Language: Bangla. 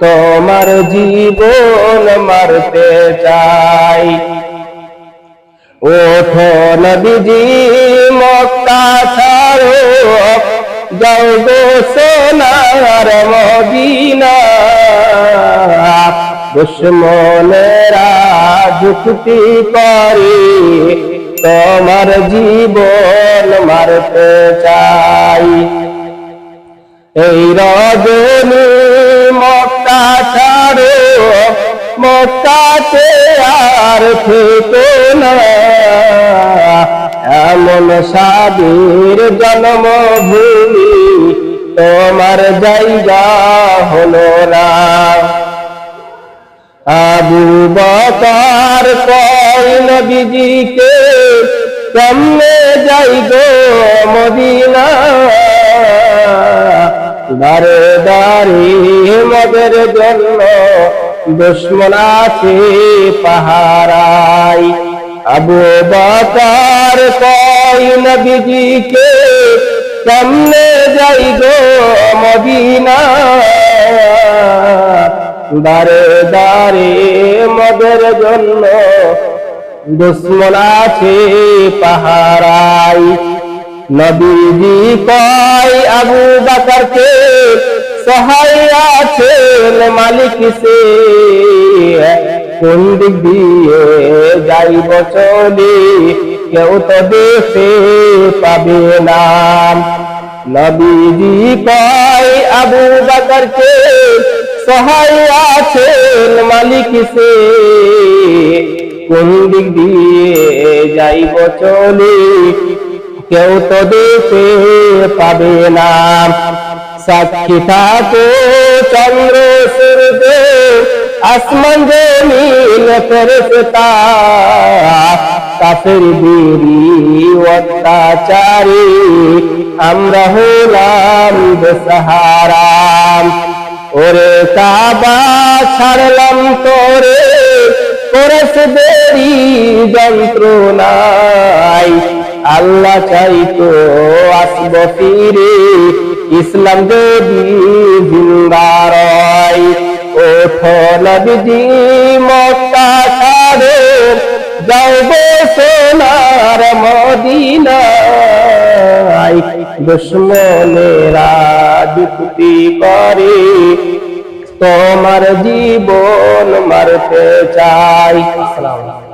তোমার জীবন মারতে চাই। ওঠো নবীজি, মক্কা ছাড়ো। যাও গো সোনার মদিনা। দুশ্মনেরা যুক্তি করে, তোমার জীবন মারতে চাই। এই রজনী ছাড়ো, মক্কাতে আর থেকো না। এমন সাবির জন্মভূমি তোমার জায়গা হলো না। আবু বকার কই নবীজিকে, কেমনে যাই গো মদিনা? দারে দারে মদের জন্য দুশ্মন আছে পাহারাই আবু বকার কই নবীজিকে কেমনে যাই গো মদিনা দারে দারে মদের জন্য দুশ্মন আছে পাহারাই নবীজি কয়, আবু বাকরকে সহায় আছেন মালিক সে। কোন দিক দিয়ে যাইব চলে, কেউ তো দেখতে পাবে না। নবীজি কয়, আবু বাকরকে সহায় আছেন মালিক সে। কোন দিক দিয়ে যাইব চলে কেউ তো দেখতে পাবে না। সাক্ষী থাকো চন্দ্র সূর্য আসমান জমিন ফেরেশতা কাফের বিরি অত্যাচারী, আমরা হলাম বেসাহারা। ওরে কাবা ছাড়লাম তোরে, করেছ দেরি যন্ত্রণায়। আল্লাহ চাইতো আসব ফিরে। ইসলাম যাইবে সোনার মদিনায়, দুশ্মনেরা যুক্তি করে। তোমার জীবন মারতে চাই। আসসালামু